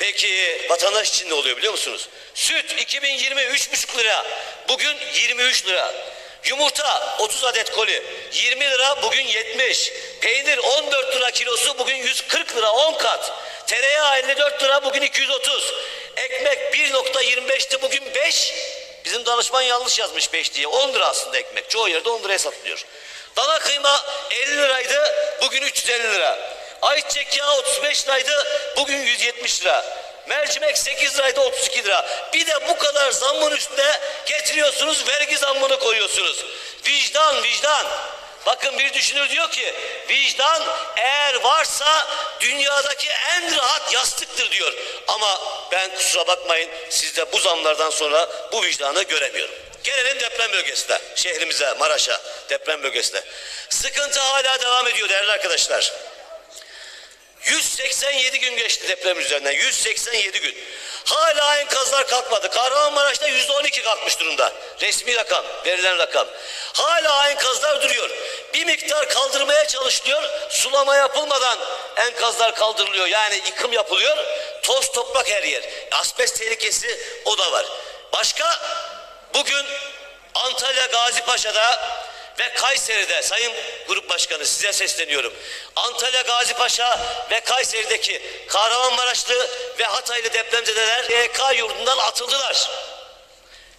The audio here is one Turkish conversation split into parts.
Peki vatandaş için ne oluyor biliyor musunuz? Süt 2020 3,5 lira. Bugün 23 lira. Yumurta 30 adet koli 20 lira bugün 70. Peynir 14 lira kilosu bugün 140 lira 10 kat. Tereyağı 54 lira bugün 230. Ekmek 1.25'ti bugün 5. Bizim danışman yanlış yazmış 5 diye. 10 lira aslında ekmek. Çoğu yerde 10 liraya satılıyor. Dana kıyma 50 liraydı bugün 350 lira. Ayçiçek yağı 35 liraydı bugün 170 lira. Mercimek 8 liraydı 32 lira. Bir de bu kadar zammın üstüne getiriyorsunuz vergi zammını koyuyorsunuz. Vicdan vicdan. Bakın bir düşünür diyor ki vicdan eğer varsa dünyadaki en rahat yastıktır diyor. Ama ben kusura bakmayın sizde bu zamlardan sonra bu vicdanı göremiyorum. Gelelim deprem bölgesine, şehrimize, Maraş'a, deprem bölgesine. Sıkıntı hala devam ediyor değerli arkadaşlar. 187 gün geçti deprem üzerinden. 187 gün. Hala enkazlar kalkmadı. Kahramanmaraş'ta %12 kalkmış durumda. Resmi rakam, verilen rakam. Hala enkazlar duruyor. Bir miktar kaldırmaya çalışılıyor. Sulama yapılmadan enkazlar kaldırılıyor. Yani yıkım yapılıyor. Toz toprak her yer. Asbest tehlikesi o da var. Başka bugün Antalya Gazi Paşa'da ve Kayseri'de Sayın Grup Başkanı size sesleniyorum. Antalya Gazi Paşa ve Kayseri'deki Kahramanmaraşlı ve Hataylı depremzedeler YK yurdundan atıldılar.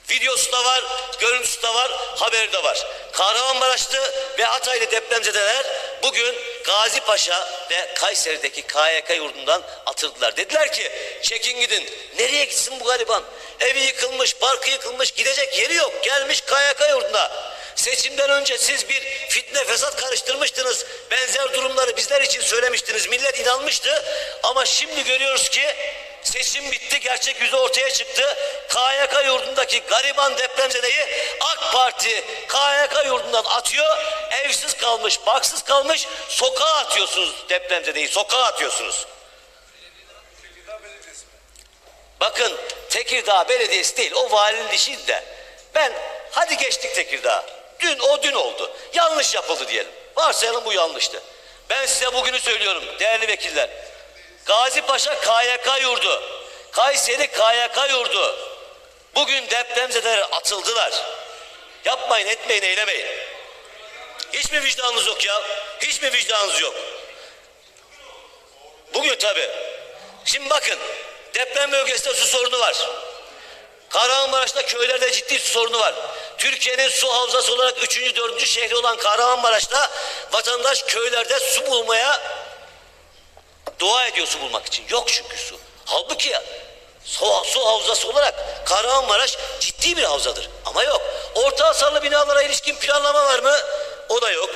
Videosu da var, görüntüsü de var, haberi de var. Kahramanmaraşlı ve Hataylı depremzedeler bugün Gazi Paşa ve Kayseri'deki KYK yurdundan atıldılar. Dediler ki çekin gidin. Nereye gitsin bu gariban? Evi yıkılmış, parkı yıkılmış, gidecek yeri yok. Gelmiş KYK yurduna. Seçimden önce siz bir fitne fesat karıştırmıştınız. Benzer durumları bizler için söylemiştiniz. Millet inanmıştı. Ama şimdi görüyoruz ki seçim bitti. Gerçek yüzü ortaya çıktı. KYK yurdundaki gariban depremzedeyi AK Parti KYK yurdundan atıyor. Evsiz kalmış, baksız kalmış. Sokağa atıyorsunuz depremzedeyi. Sokağa atıyorsunuz. Bakın Tekirdağ Belediyesi değil o valinin işiydi de. Ben hadi geçtik Tekirdağ. Dün o dün oldu. Yanlış yapıldı diyelim. Varsayalım bu yanlıştı. Ben size bugünü söylüyorum değerli vekiller. Gazi Paşa KYK yurdu. Kayseri KYK yurdu. Bugün depremzedeler atıldılar. Yapmayın etmeyin eylemeyin. Hiç mi vicdanınız yok ya? Hiç mi vicdanınız yok? Bugün tabii. Şimdi bakın deprem bölgesinde su sorunu var. Kahramanmaraş'ta köylerde ciddi su sorunu var. Türkiye'nin su havzası olarak üçüncü, dördüncü şehri olan Kahramanmaraş'ta vatandaş köylerde su bulmaya dua ediyor su bulmak için. Yok çünkü su. Halbuki su, su havzası olarak Kahramanmaraş ciddi bir havzadır. Ama yok. Orta hasarlı binalara ilişkin planlama var mı? O da yok.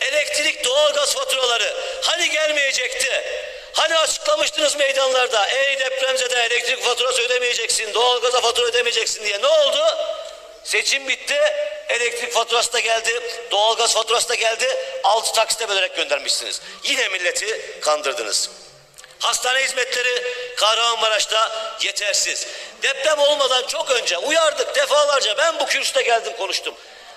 Elektrik, doğalgaz faturaları hani gelmeyecekti? Hani açıklamıştınız meydanlarda ey depremzede elektrik faturası ödemeyeceksin, doğalgaza fatura ödemeyeceksin diye. Ne oldu? Seçim bitti, elektrik faturası da geldi, doğalgaz faturası da geldi. Altı taksite bölerek göndermişsiniz. Yine milleti kandırdınız. Hastane hizmetleri Kahramanmaraş'ta yetersiz. Deprem olmadan çok önce uyardık defalarca. Ben bu kürsüde geldim konuştum.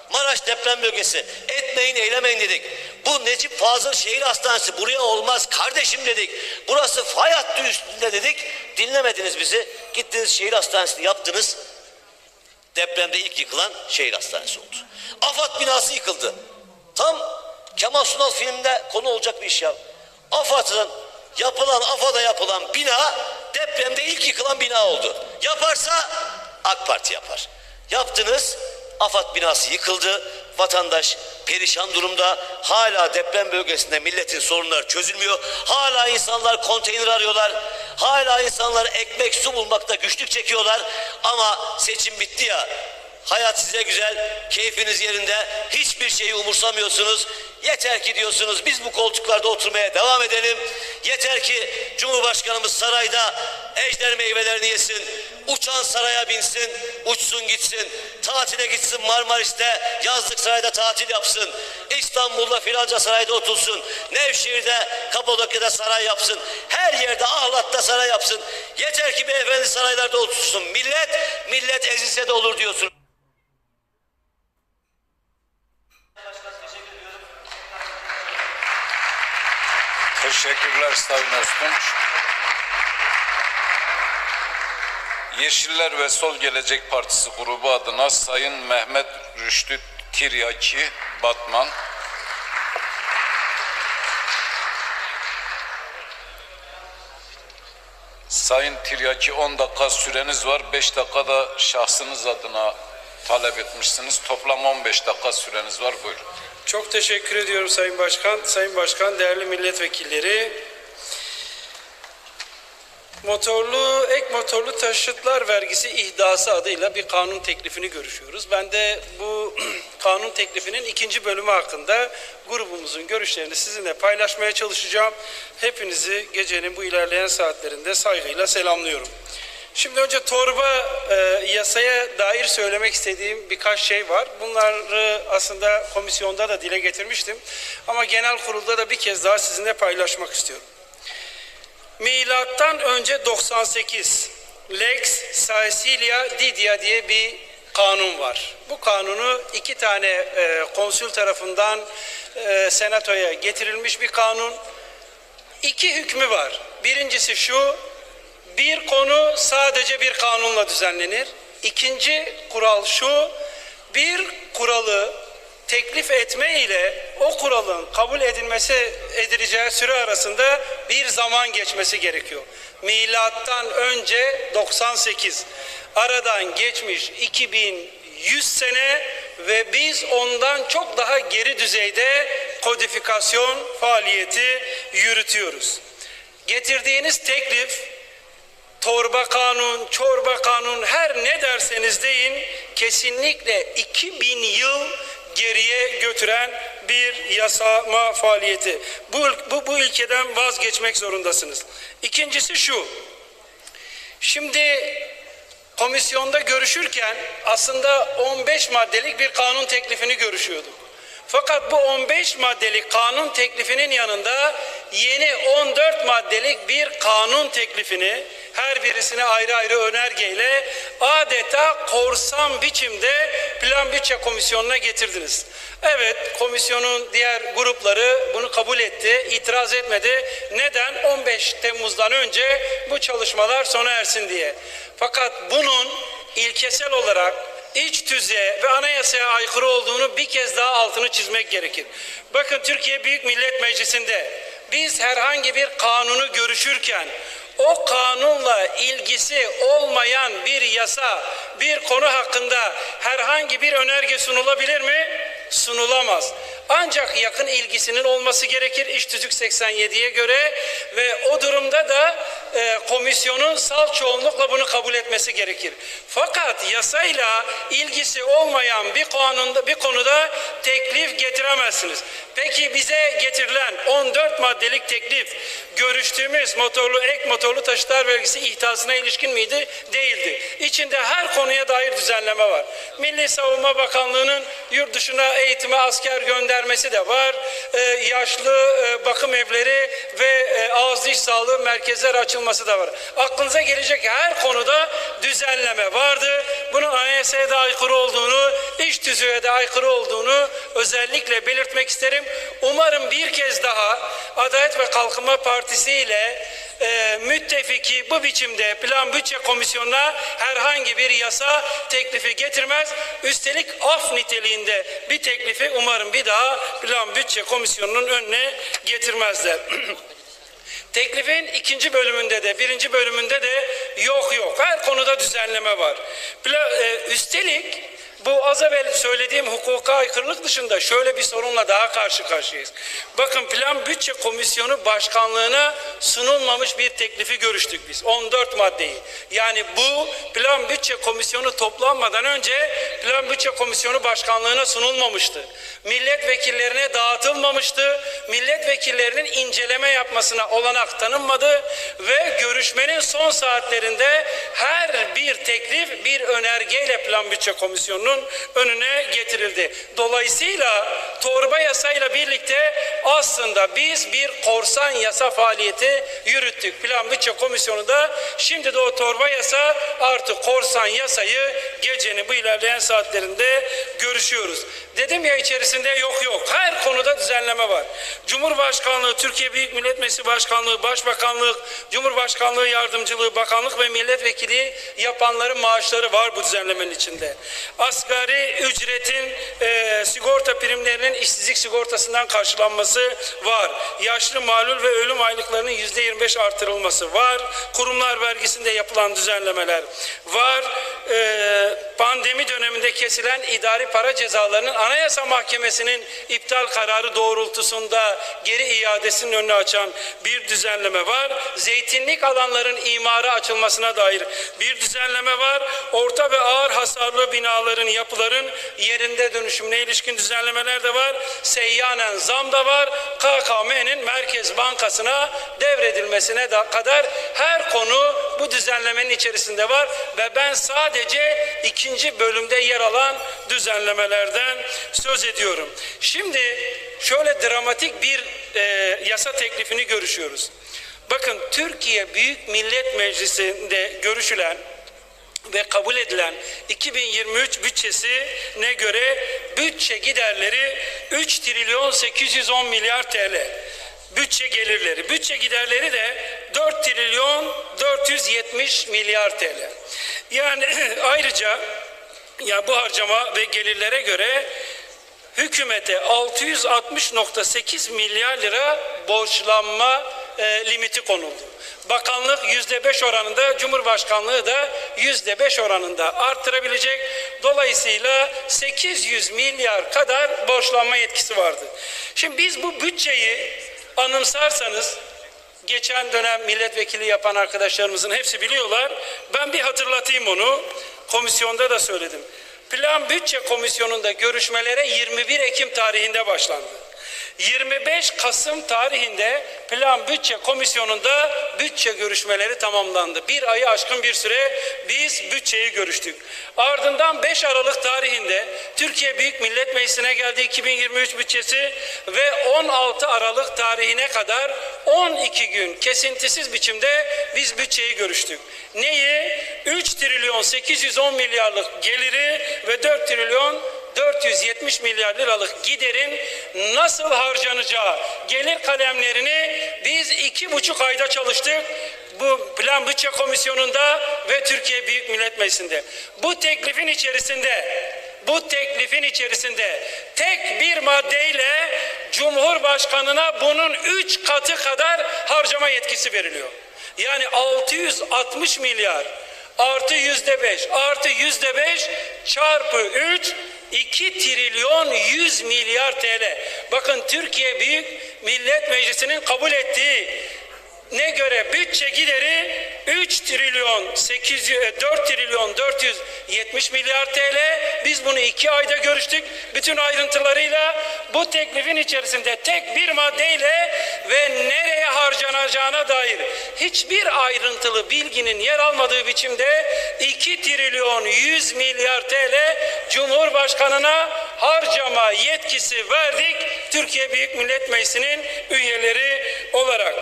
Maraş deprem bölgesi etmeyin eylemeyin dedik. Bu Necip Fazıl Şehir Hastanesi buraya olmaz kardeşim dedik. Burası fay hattı üstünde dedik. Dinlemediniz bizi. Gittiniz şehir hastanesini yaptınız. Depremde ilk yıkılan şehir hastanesi oldu. AFAD binası yıkıldı. Tam Kemal Sunal filminde konu olacak bir iş ya. AFAD'ın yapılan, AFAD'a yapılan bina depremde ilk yıkılan bina oldu. Yaparsa AK Parti yapar. Yaptınız, AFAD binası yıkıldı. Vatandaş perişan durumda. Hala deprem bölgesinde milletin sorunları çözülmüyor. Hala insanlar konteyner arıyorlar. Hala insanlar ekmek su bulmakta güçlük çekiyorlar. Ama seçim bitti ya. Hayat size güzel, keyfiniz yerinde, hiçbir şeyi umursamıyorsunuz. Yeter ki diyorsunuz biz bu koltuklarda oturmaya devam edelim. Yeter ki Cumhurbaşkanımız sarayda ejder meyvelerini yesin. Uçan saraya binsin, uçsun gitsin. Tatile gitsin Marmaris'te, yazlık sarayda tatil yapsın. İstanbul'da filanca sarayda otursun. Nevşehir'de, Kapadokya'da saray yapsın. Her yerde Ahlat'ta saray yapsın. Yeter ki beyefendi saraylarda otursun. Millet, millet ezilse de olur diyorsun. Teşekkürler Sayın Öztunç. Yeşiller ve Sol Gelecek Partisi grubu adına Sayın Mehmet Rüştü Tiryaki Batman. Sayın Tiryaki 10 dakika süreniz var. 5 dakika da şahsınız adına talep etmişsiniz. Toplam 15 dakika süreniz var. Buyurun. Çok teşekkür ediyorum Sayın Başkan. Sayın Başkan, değerli milletvekilleri. Motorlu, ek motorlu taşıtlar vergisi ihdası adıyla bir kanun teklifini görüşüyoruz. Ben de bu kanun teklifinin ikinci bölümü hakkında grubumuzun görüşlerini sizinle paylaşmaya çalışacağım. Hepinizi gecenin bu ilerleyen saatlerinde saygıyla selamlıyorum. Şimdi önce torba e, yasaya dair söylemek istediğim birkaç şey var. Bunları aslında komisyonda da dile getirmiştim. Ama genel kurulda da bir kez daha sizinle paylaşmak istiyorum. Milattan önce 98 Lex Caecilia Didia diye bir kanun var. Bu kanunu iki tane e, konsül tarafından e, senatoya getirilmiş bir kanun. İki hükmü var. Birincisi şu, bir konu sadece bir kanunla düzenlenir. İkinci kural şu, bir kuralı teklif etme ile o kuralın kabul edilmesi edileceği süre arasında bir zaman geçmesi gerekiyor. Milattan önce 98. Aradan geçmiş 2100 sene ve biz ondan çok daha geri düzeyde kodifikasyon faaliyeti yürütüyoruz. Getirdiğiniz teklif torba kanun, çorba kanun her ne derseniz deyin kesinlikle 2000 yıl geriye götüren bir yasama faaliyeti. Bu, bu, bu ilkeden vazgeçmek zorundasınız. İkincisi şu. Şimdi komisyonda görüşürken aslında 15 maddelik bir kanun teklifini görüşüyorduk. Fakat bu 15 maddelik kanun teklifinin yanında yeni 14 maddelik bir kanun teklifini her birisine ayrı ayrı önergeyle adeta korsan biçimde plan bütçe komisyonuna getirdiniz. Evet komisyonun diğer grupları bunu kabul etti, itiraz etmedi. Neden? 15 Temmuz'dan önce bu çalışmalar sona ersin diye. Fakat bunun ilkesel olarak iç tüzüğe ve anayasaya aykırı olduğunu bir kez daha altını çizmek gerekir. Bakın Türkiye Büyük Millet Meclisi'nde biz herhangi bir kanunu görüşürken o kanunla ilgisi olmayan bir yasa, bir konu hakkında herhangi bir önerge sunulabilir mi? Sunulamaz. Ancak yakın ilgisinin olması gerekir İş Tüzük 87'ye göre ve o durumda da e, komisyonun sal çoğunlukla bunu kabul etmesi gerekir. Fakat yasayla ilgisi olmayan bir konuda bir konuda teklif getiremezsiniz. Peki bize getirilen 14 maddelik teklif görüştüğümüz motorlu ek motorlu taşıtlar vergisi ihtasına ilişkin miydi? Değildi. İçinde her konuya dair düzenleme var. Milli Savunma Bakanlığı'nın yurt dışına eğitime asker göndermesi de var. Ee, yaşlı e, bakım evleri ve e, ağız diş sağlığı merkezler açılması da var. Aklınıza gelecek her konuda düzenleme vardı. Bunun da aykırı olduğunu, iş tüzüğe de aykırı olduğunu özellikle belirtmek isterim. Umarım bir kez daha Adalet ve Kalkınma Partisi ile e, müttefiki bu biçimde plan bütçe komisyonuna herhangi bir yasa teklifi getirmez. Üstelik af niteliğinde bir teklifi umarım bir daha plan bütçe komisyonunun önüne getirmezler. Teklifin ikinci bölümünde de birinci bölümünde de yok yok her konuda düzenleme var. E, üstelik bu az evvel söylediğim hukuka aykırılık dışında şöyle bir sorunla daha karşı karşıyayız. Bakın Plan Bütçe Komisyonu Başkanlığına sunulmamış bir teklifi görüştük biz. 14 maddeyi. Yani bu Plan Bütçe Komisyonu toplanmadan önce Plan Bütçe Komisyonu Başkanlığına sunulmamıştı. Milletvekillerine dağıtılmamıştı. Milletvekillerinin inceleme yapmasına olanak tanınmadı ve görüşmenin son saatlerinde her bir teklif bir önergeyle Plan Bütçe Komisyonu'nun önüne getirildi. Dolayısıyla torba yasayla birlikte aslında biz bir korsan yasa faaliyeti yürüttük. Plan Bütçe Komisyonu'nda şimdi de o torba yasa artık korsan yasayı gecenin bu ilerleyen saatlerinde görüşüyoruz. Dedim ya içerisinde yok yok. Her konuda düzenleme var. Cumhurbaşkanlığı, Türkiye Büyük Millet Meclisi Başkanlığı, Başbakanlık, Cumhurbaşkanlığı Yardımcılığı, Bakanlık ve Milletvekili yapanların maaşları var bu düzenlemenin içinde. Asgari ücretin e, sigorta primlerinin işsizlik sigortasından karşılanması var. Yaşlı malul ve ölüm aylıklarının yüzde 25 artırılması var. Kurumlar vergisinde yapılan düzenlemeler var. E, pandemi döneminde kesilen idari para cezalarının Anayasa Mahkemesi'nin iptal kararı doğrultusunda geri iadesinin önünü açan bir düzenleme var. Zeytinlik alanların imara açılmasına dair bir düzenleme var. Orta ve ağır hasarlı binaların, yapıların yerinde dönüşümüne ilişkin düzenlemeler de var. Seyyanen zam da var. KKM'nin Merkez Bankası'na devredilmesine da kadar her konu bu düzenlemenin içerisinde var ve ben sadece ikinci bölümde yer alan düzenlemelerden söz ediyorum. Şimdi şöyle dramatik bir e, yasa teklifini görüşüyoruz. Bakın Türkiye Büyük Millet Meclisi'nde görüşülen ve kabul edilen 2023 bütçesine göre bütçe giderleri 3 trilyon 810 milyar TL. Bütçe gelirleri, bütçe giderleri de 4 trilyon 470 milyar TL. Yani ayrıca ya bu harcama ve gelirlere göre hükümete 660.8 milyar lira borçlanma e, limiti konuldu. Bakanlık yüzde beş oranında, Cumhurbaşkanlığı da yüzde beş oranında arttırabilecek. Dolayısıyla 800 milyar kadar borçlanma yetkisi vardı. Şimdi biz bu bütçeyi anımsarsanız geçen dönem milletvekili yapan arkadaşlarımızın hepsi biliyorlar. Ben bir hatırlatayım onu. Komisyonda da söyledim. Plan Bütçe Komisyonu'nda görüşmelere 21 Ekim tarihinde başlandı. 25 Kasım tarihinde Plan Bütçe Komisyonu'nda bütçe görüşmeleri tamamlandı. Bir ayı aşkın bir süre biz bütçeyi görüştük. Ardından 5 Aralık tarihinde Türkiye Büyük Millet Meclisi'ne geldi 2023 bütçesi ve 16 Aralık tarihine kadar 12 gün kesintisiz biçimde biz bütçeyi görüştük. Neyi? 3 trilyon 810 milyarlık geliri ve 4 trilyon 470 milyar liralık giderin nasıl harcanacağı gelir kalemlerini biz iki buçuk ayda çalıştık. Bu Plan Bütçe Komisyonu'nda ve Türkiye Büyük Millet Meclisi'nde. Bu teklifin içerisinde bu teklifin içerisinde tek bir maddeyle Cumhurbaşkanına bunun üç katı kadar harcama yetkisi veriliyor. Yani 660 milyar artı yüzde beş artı yüzde beş çarpı üç 2 trilyon 100 milyar TL. Bakın Türkiye Büyük Millet Meclisi'nin kabul ettiği ne göre bütçe gideri 3 trilyon 800 4 trilyon 470 milyar TL. Biz bunu iki ayda görüştük. Bütün ayrıntılarıyla bu teklifin içerisinde tek bir maddeyle ve nereye harcanacağına dair hiçbir ayrıntılı bilginin yer almadığı biçimde 2 trilyon 100 milyar TL Cumhurbaşkanına harcama yetkisi verdik. Türkiye Büyük Millet Meclisi'nin üyeleri olarak.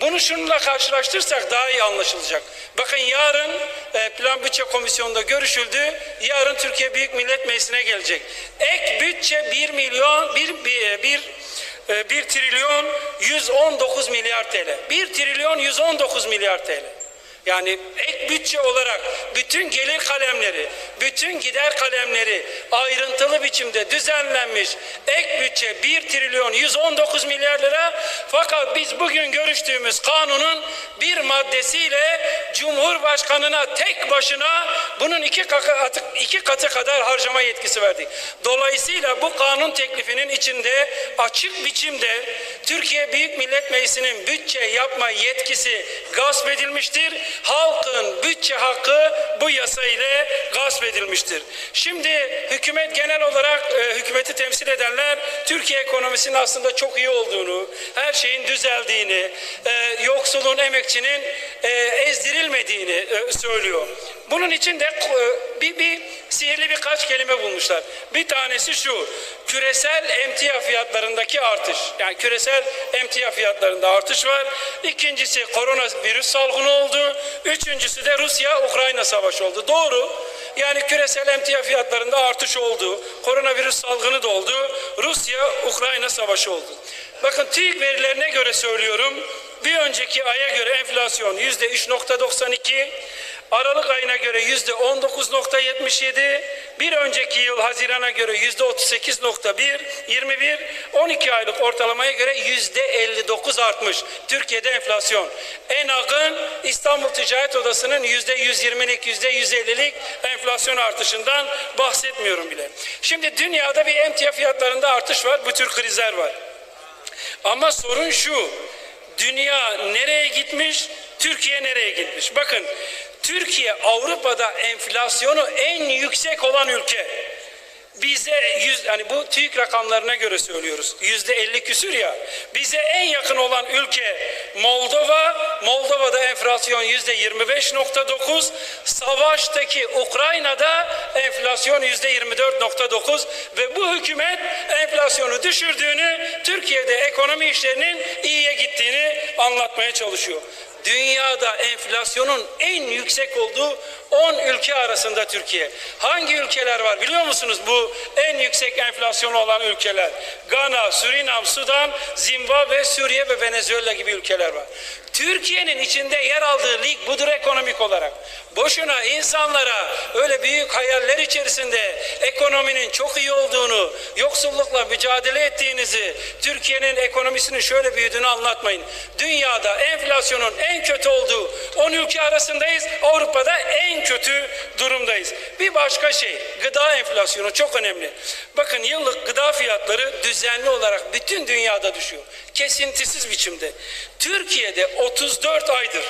Bunu şununla karşılaştırırsak daha iyi anlaşılacak. Bakın yarın e, Plan Bütçe Komisyonu'nda görüşüldü. Yarın Türkiye Büyük Millet Meclisi'ne gelecek. Ek bütçe 1 milyon 1 1, 1 1 trilyon 119 milyar TL. 1 trilyon 119 milyar TL. Yani ek bütçe olarak bütün gelir kalemleri, bütün gider kalemleri ayrıntılı biçimde düzenlenmiş ek bütçe 1 trilyon 119 milyar lira. Fakat biz bugün görüştüğümüz kanunun bir maddesiyle Cumhurbaşkanına tek başına bunun iki katı, iki katı kadar harcama yetkisi verdik. Dolayısıyla bu kanun teklifinin içinde açık biçimde Türkiye Büyük Millet Meclisi'nin bütçe yapma yetkisi gasp edilmiştir halkın bütçe hakkı bu yasa ile gasp edilmiştir. Şimdi hükümet genel olarak e, hükümeti temsil edenler Türkiye ekonomisinin aslında çok iyi olduğunu, her şeyin düzeldiğini, e, yoksulun, emekçinin e, ezdirilmediğini e, söylüyor. Bunun için de e, bir, bir sihirli birkaç kelime bulmuşlar. Bir tanesi şu, küresel emtia fiyatlarındaki artış. Yani küresel emtia fiyatlarında artış var. İkincisi koronavirüs salgını oldu. Üçüncüsü de Rusya-Ukrayna savaşı oldu. Doğru. Yani küresel emtia fiyatlarında artış oldu. Koronavirüs salgını da oldu. Rusya-Ukrayna savaşı oldu. Bakın TÜİK verilerine göre söylüyorum. Bir önceki aya göre enflasyon yüzde 3.92, Aralık ayına göre yüzde 19.77, bir önceki yıl Haziran'a göre yüzde 38.1, 21, 12 aylık ortalamaya göre yüzde 59 artmış. Türkiye'de enflasyon. ENAG'ın İstanbul Ticaret Odası'nın yüzde 120'lik, yüzde 150'lik enflasyon artışından bahsetmiyorum bile. Şimdi dünyada bir emtia fiyatlarında artış var, bu tür krizler var. Ama sorun şu, dünya nereye gitmiş, Türkiye nereye gitmiş? Bakın, Türkiye Avrupa'da enflasyonu en yüksek olan ülke. Bize yüz, hani bu TÜİK rakamlarına göre söylüyoruz. Yüzde 50 küsür ya. Bize en yakın olan ülke Moldova. Moldova'da enflasyon yüzde 25.9. Savaştaki Ukrayna'da enflasyon yüzde 24.9 ve bu hükümet enflasyonu düşürdüğünü, Türkiye'de ekonomi işlerinin iyiye gittiğini anlatmaya çalışıyor. Dünyada enflasyonun en yüksek olduğu 10 ülke arasında Türkiye. Hangi ülkeler var biliyor musunuz bu en yüksek enflasyonu olan ülkeler? Gana, Surinam, Sudan, Zimbabwe, Suriye ve Venezuela gibi ülkeler var. Türkiye'nin içinde yer aldığı lig budur ekonomik olarak. Boşuna insanlara öyle büyük hayaller içerisinde ekonominin çok iyi olduğunu, yoksullukla mücadele ettiğinizi, Türkiye'nin ekonomisinin şöyle büyüdüğünü anlatmayın. Dünyada enflasyonun en kötü olduğu 10 ülke arasındayız. Avrupa'da en kötü durumdayız. Bir başka şey, gıda enflasyonu çok önemli. Bakın yıllık gıda fiyatları düzenli olarak bütün dünyada düşüyor. Kesintisiz biçimde. Türkiye'de 34 aydır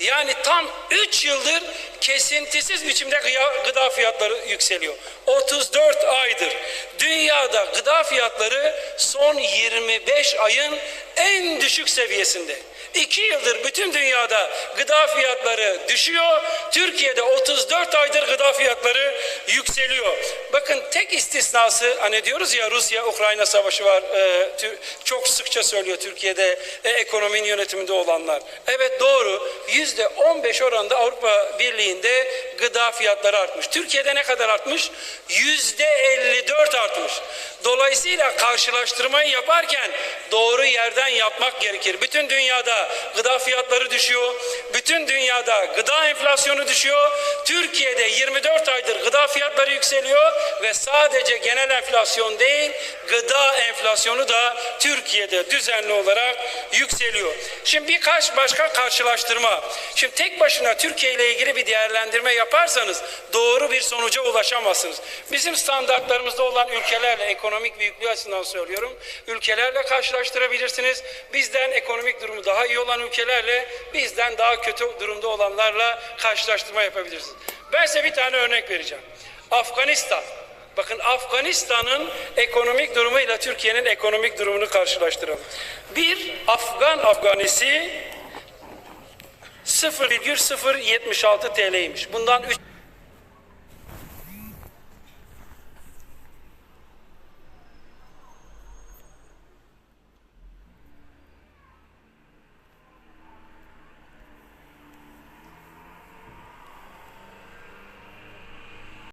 yani tam 3 yıldır kesintisiz biçimde gıda fiyatları yükseliyor. 34 aydır. Dünyada gıda fiyatları son 25 ayın en düşük seviyesinde. 2 yıldır bütün dünyada gıda fiyatları düşüyor. Türkiye'de 34 aydır gıda fiyatları yükseliyor. Bakın tek istisnası hani diyoruz ya Rusya-Ukrayna savaşı var. e, çok sıkça söylüyor Türkiye'de e, ekonominin yönetiminde olanlar. Evet doğru. Yüzde 15 oranında Avrupa Birliği'nde gıda fiyatları artmış. Türkiye'de ne kadar artmış? Yüzde 54 artmış. Dolayısıyla karşılaştırmayı yaparken doğru yerden yapmak gerekir. Bütün dünyada gıda fiyatları düşüyor. Bütün dünyada gıda enflasyonu düşüyor. Türkiye'de 24 aydır gıda fiyatları yükseliyor ve sadece genel enflasyon değil, gıda enflasyonu da Türkiye'de düzenli olarak yükseliyor. Şimdi birkaç başka karşılaştırma. Şimdi tek başına Türkiye ile ilgili bir değerlendirme yaparsanız doğru bir sonuca ulaşamazsınız. Bizim standartlarımızda olan ülkelerle ekonomik büyüklüğü açısından söylüyorum. Ülkelerle karşılaştırabilirsiniz. Bizden ekonomik durumu daha iyi olan ülkelerle bizden daha kötü durumda olanlarla karşılaştırma yapabilirsiniz. Ben size bir tane örnek vereceğim. Afganistan. Bakın Afganistan'ın ekonomik durumuyla Türkiye'nin ekonomik durumunu karşılaştıralım. Bir Afgan Afganisi 0,076 TL'ymiş. Bundan 3